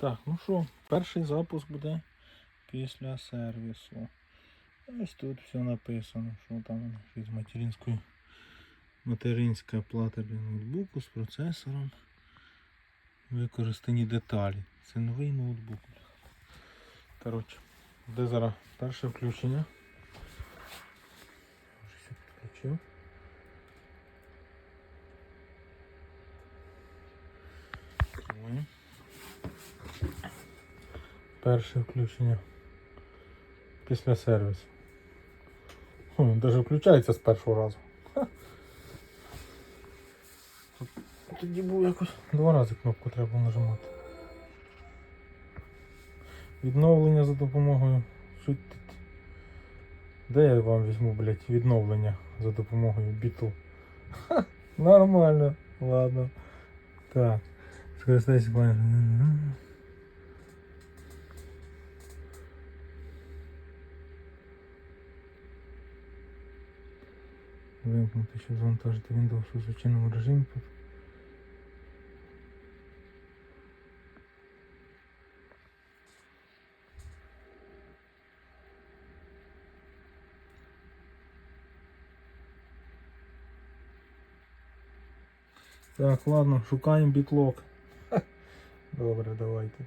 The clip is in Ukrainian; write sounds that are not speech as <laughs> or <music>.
Так, ну що, перший запуск буде після сервісу. Ось тут все написано, що там із материнською материнська плата для ноутбуку з процесором. Використані деталі. Це новий ноутбук. Коротше, де зараз перше включення. Все підключив. Ой. Перше включення після сервісу. Хм, даже включається з першого разу. Ха. Тоді було якось два рази кнопку треба нажимати. Відновлення за допомогою. Де я вам візьму, блядь, відновлення за допомогою біту? Ха, Нормально, ладно. Так. Скористайся Вимкнути, щоб завантажити Windows у звичайному режимі. Так, ладно, шукаємо бітлок. <laughs> Добре, давайте.